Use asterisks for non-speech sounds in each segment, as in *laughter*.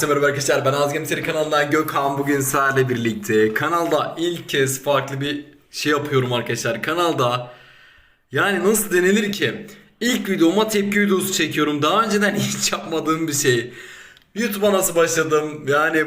Herkese merhaba arkadaşlar ben Azgem Seri kanalından Gökhan bugün sizlerle birlikte. Kanalda ilk kez farklı bir şey yapıyorum arkadaşlar kanalda. Yani nasıl denilir ki? İlk videoma tepki videosu çekiyorum daha önceden *laughs* hiç yapmadığım bir şey. YouTube'a nasıl başladım yani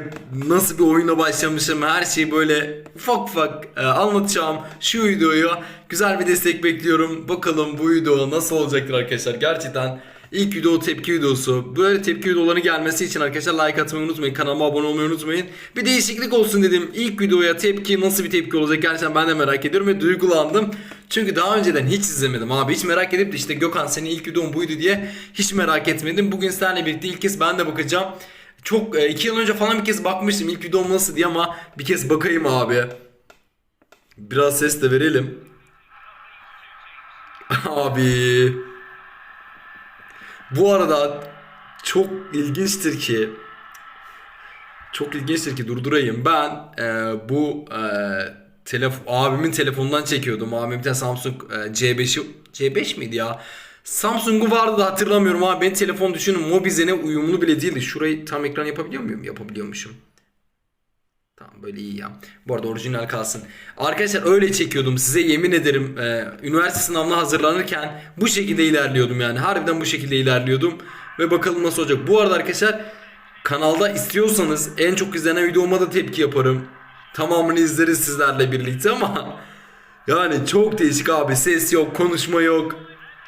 nasıl bir oyuna başlamışım her şeyi böyle ufak ufak e, anlatacağım şu videoyu güzel bir destek bekliyorum bakalım bu video nasıl olacaktır arkadaşlar. Gerçekten İlk video tepki videosu. Böyle tepki videoları gelmesi için arkadaşlar like atmayı unutmayın. Kanalıma abone olmayı unutmayın. Bir değişiklik olsun dedim. İlk videoya tepki nasıl bir tepki olacak gerçekten ben de merak ediyorum ve duygulandım. Çünkü daha önceden hiç izlemedim abi. Hiç merak edip de işte Gökhan senin ilk videon buydu diye hiç merak etmedim. Bugün sizlerle birlikte ilk kez ben de bakacağım. Çok e, iki yıl önce falan bir kez bakmıştım ilk videom nasıl diye ama bir kez bakayım abi. Biraz ses de verelim. *laughs* Abi. Bu arada çok ilginçtir ki çok ilginçtir ki durdurayım. Ben e, bu e, telef abimin telefonundan çekiyordum. Abim bir tane Samsung e, C5'i C5 miydi ya? Samsung'u vardı da hatırlamıyorum abi. Benim telefon düşünün Mobizen'e uyumlu bile değildi. Şurayı tam ekran yapabiliyor muyum? Yapabiliyormuşum. Tamam böyle iyi ya. Bu arada orijinal kalsın. Arkadaşlar öyle çekiyordum size yemin ederim. E, üniversite sınavına hazırlanırken bu şekilde ilerliyordum yani. Harbiden bu şekilde ilerliyordum. Ve bakalım nasıl olacak. Bu arada arkadaşlar kanalda istiyorsanız en çok izlenen videoma da tepki yaparım. Tamamını izleriz sizlerle birlikte ama *laughs* yani çok değişik abi. Ses yok, konuşma yok.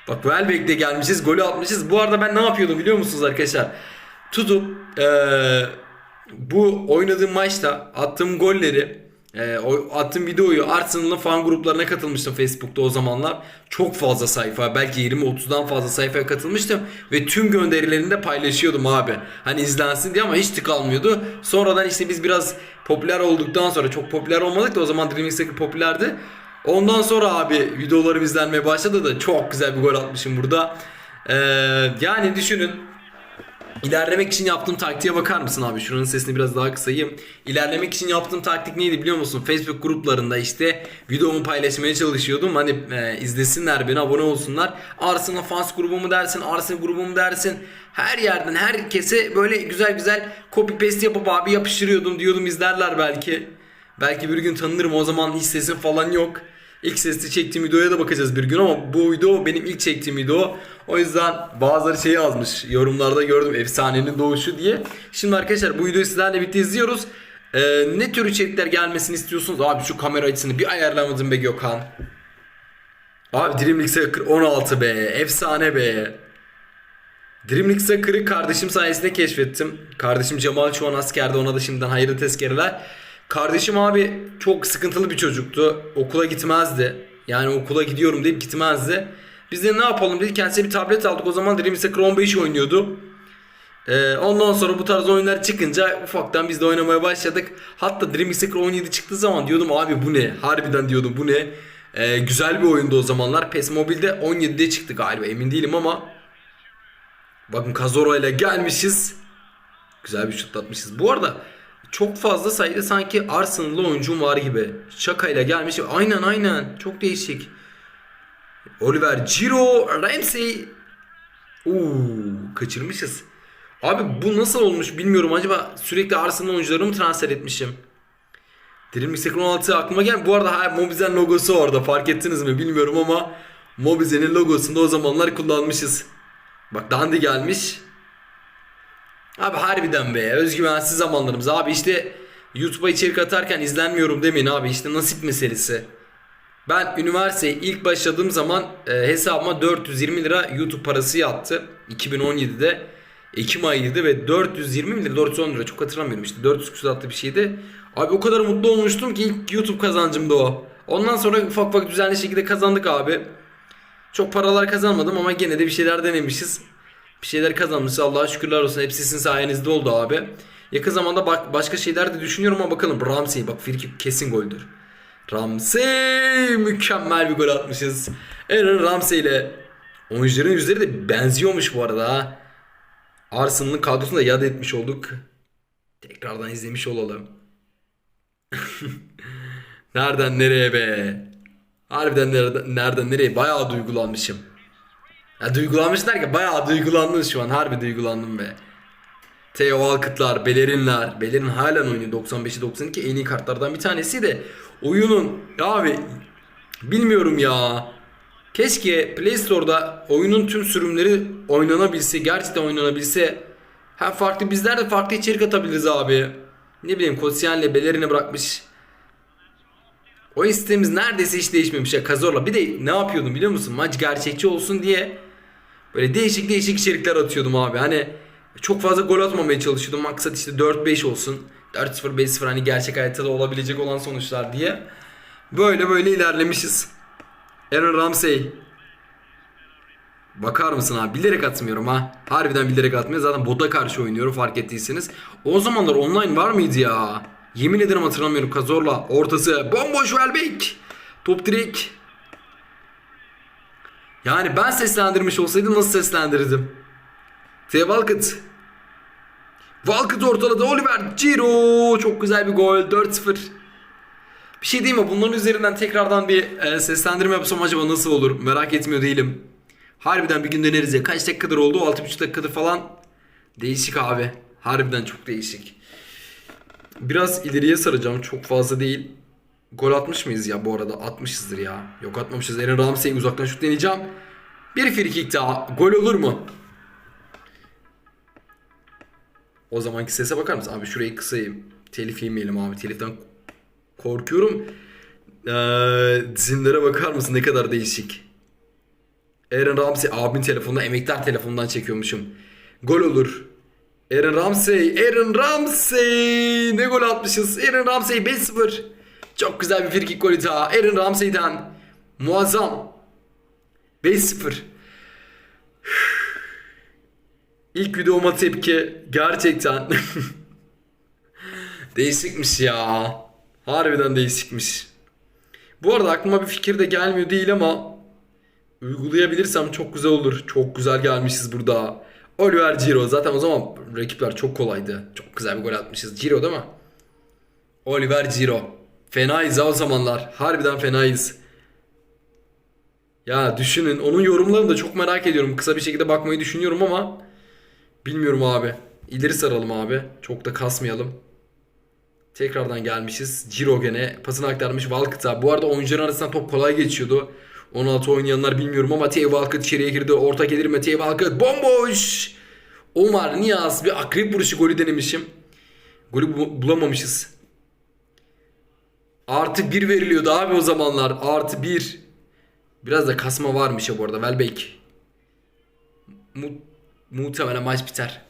Bak Welbeck'te gelmişiz, golü atmışız. Bu arada ben ne yapıyordum biliyor musunuz arkadaşlar? Tutup eee bu oynadığım maçta attığım golleri e, attığım videoyu Arsenal'ın fan gruplarına katılmıştım Facebook'ta o zamanlar. Çok fazla sayfa belki 20-30'dan fazla sayfaya katılmıştım ve tüm gönderilerini de paylaşıyordum abi. Hani izlensin diye ama hiç tık almıyordu. Sonradan işte biz biraz popüler olduktan sonra çok popüler olmadık da o zaman Dreamix'teki popülerdi. Ondan sonra abi videolarım izlenmeye başladı da çok güzel bir gol atmışım burada. Ee, yani düşünün İlerlemek için yaptığım taktiğe bakar mısın abi? Şuranın sesini biraz daha kısayım. İlerlemek için yaptığım taktik neydi biliyor musun? Facebook gruplarında işte videomu paylaşmaya çalışıyordum. Hani e, izlesinler beni, abone olsunlar. Arsenal fans grubumu dersin, Arsenal grubumu dersin. Her yerden herkese böyle güzel güzel copy paste yapıp abi yapıştırıyordum diyordum izlerler belki. Belki bir gün tanınırım o zaman hiç sesim falan yok. İlk sesli çektiğim videoya da bakacağız bir gün ama bu video benim ilk çektiğim video. O yüzden bazıları şey yazmış yorumlarda gördüm efsanenin doğuşu diye. Şimdi arkadaşlar bu videoyu sizlerle birlikte izliyoruz. Ee, ne tür içerikler gelmesini istiyorsunuz? Abi şu kamera açısını bir ayarlamadım be Gökhan. Abi Dreamlink Soccer 16 be efsane be. Dreamlink Soccer'ı kardeşim sayesinde keşfettim. Kardeşim Cemal şu an askerde ona da şimdiden hayırlı tezkereler. Kardeşim abi çok sıkıntılı bir çocuktu. Okula gitmezdi. Yani okula gidiyorum deyip gitmezdi. Biz de ne yapalım dedik kendisine bir tablet aldık. O zaman Dream Soccer 15 oynuyordu. Ee, ondan sonra bu tarz oyunlar çıkınca ufaktan biz de oynamaya başladık. Hatta Dream Soccer 17 çıktığı zaman diyordum abi bu ne? Harbiden diyordum bu ne? Ee, güzel bir oyundu o zamanlar. PES Mobile'de 17'de çıktı galiba emin değilim ama. Bakın Kazoro ile gelmişiz. Güzel bir şutlatmışız. Bu arada çok fazla sayıda sanki Arsenal'lı oyuncum var gibi. Şakayla gelmiş. Aynen aynen. Çok değişik. Oliver Giro Ramsey. Uuu kaçırmışız. Abi bu nasıl olmuş bilmiyorum. Acaba sürekli Arsenal oyuncularını mı transfer etmişim? Dream 16 aklıma gel. Bu arada Mobizen logosu orada. Fark ettiniz mi bilmiyorum ama Mobizen'in logosunu da o zamanlar kullanmışız. Bak Dandy gelmiş. Abi harbiden be özgüvensiz zamanlarımız abi işte YouTube'a içerik atarken izlenmiyorum demeyin abi işte nasip meselesi. Ben üniversiteye ilk başladığım zaman e, hesabıma 420 lira YouTube parası yattı 2017'de Ekim ayıydı ve 420 mi lira 410 lira çok hatırlamıyorum işte 400 küsur attı bir şeydi. Abi o kadar mutlu olmuştum ki ilk YouTube kazancım da o. Ondan sonra ufak ufak düzenli şekilde kazandık abi. Çok paralar kazanmadım ama gene de bir şeyler denemişiz. Bir şeyler kazanmışız. Allah'a şükürler olsun. Hepsi sizin sayenizde oldu abi. Yakın zamanda bak başka şeyler de düşünüyorum ama bakalım. Ramsey bak frikik kesin goldür. Ramsey mükemmel bir gol atmışız. Aaron Ramsey ile oyuncuların yüzleri de benziyormuş bu arada. Arsenal'ın kadrosunu da yad etmiş olduk. Tekrardan izlemiş olalım. *laughs* nereden nereye be? Harbiden nereden, nereden nereye? Bayağı duygulanmışım. Ya duygulanmış derken bayağı duygulandım şu an. Harbi duygulandım be. Theo Walcott'lar, Bellerin'ler. Bellerin halen oynuyor 95'i 92 en iyi kartlardan bir tanesi de oyunun abi bilmiyorum ya. Keşke Play Store'da oyunun tüm sürümleri oynanabilse, gerçekten oynanabilse. Hem farklı bizler de farklı içerik atabiliriz abi. Ne bileyim Koscielny Bellerin'i bırakmış. O sistemimiz neredeyse hiç değişmemiş ya Kazorla. Bir de ne yapıyordum biliyor musun? Maç gerçekçi olsun diye böyle değişik değişik içerikler atıyordum abi. Hani çok fazla gol atmamaya çalışıyordum. Maksat işte 4-5 olsun. 4-0 5-0 hani gerçek hayatta da olabilecek olan sonuçlar diye. Böyle böyle ilerlemişiz. Aaron Ramsey. Bakar mısın abi? Bilerek atmıyorum ha. Harbiden bilerek atmıyor. Zaten bota karşı oynuyorum fark ettiyseniz. O zamanlar online var mıydı ya? Yemin ederim hatırlamıyorum. Kazorla ortası. Bomboş Welbeck. Top direkt. Yani ben seslendirmiş olsaydım nasıl seslendirirdim? Theo Walcott. Walcott ortaladı. Oliver Ciro. Çok güzel bir gol. 4-0. Bir şey değil mi? Bunların üzerinden tekrardan bir e, seslendirme yapsam acaba nasıl olur? Merak etmiyor değilim. Harbiden bir gün deneriz ya. Kaç dakikadır oldu? 6,5 dakikadır falan. Değişik abi. Harbiden çok değişik. Biraz ileriye saracağım. Çok fazla değil. Gol atmış mıyız ya bu arada? Atmışızdır ya. Yok atmamışız. Eren Ramsey'i uzaktan şut deneyeceğim. Bir free kick daha. Gol olur mu? O zamanki sese bakar mısın? Abi şurayı kısayım. Telif yemeyelim abi. Teliften korkuyorum. Ee, dizimlere bakar mısın? Ne kadar değişik. Aaron Ramsey abimin telefonundan emektar telefonundan çekiyormuşum. Gol olur. Aaron Ramsey, Aaron Ramsey ne gol atmışız. Aaron Ramsey 5-0. Çok güzel bir frikik golü daha. Aaron Ramsey'den muazzam. 5-0. *sighs* İlk videoma tepki gerçekten *laughs* değişikmiş ya. Harbiden değişikmiş. Bu arada aklıma bir fikir de gelmiyor değil ama uygulayabilirsem çok güzel olur. Çok güzel gelmişiz burada. Oliver Ciro. Zaten o zaman rakipler çok kolaydı. Çok güzel bir gol atmışız. Ciro değil mi? Oliver Ciro. Fenayız o zamanlar. Harbiden fenayız. Ya düşünün. Onun yorumlarını da çok merak ediyorum. Kısa bir şekilde bakmayı düşünüyorum ama bilmiyorum abi. İleri saralım abi. Çok da kasmayalım. Tekrardan gelmişiz. Ciro gene pasını aktarmış Walcott'a. Bu arada oyuncuların arasından top kolay geçiyordu. 16 oynayanlar bilmiyorum ama Theo Walcott içeriye girdi. Orta gelir mi? Theo Walcott bomboş. Omar Niyaz bir akrep vuruşu golü denemişim. Golü bu- bulamamışız. Artı 1 veriliyordu abi o zamanlar. Artı 1. Biraz da kasma varmış ya bu arada. Welbeck. Mu muhtemelen maç biter.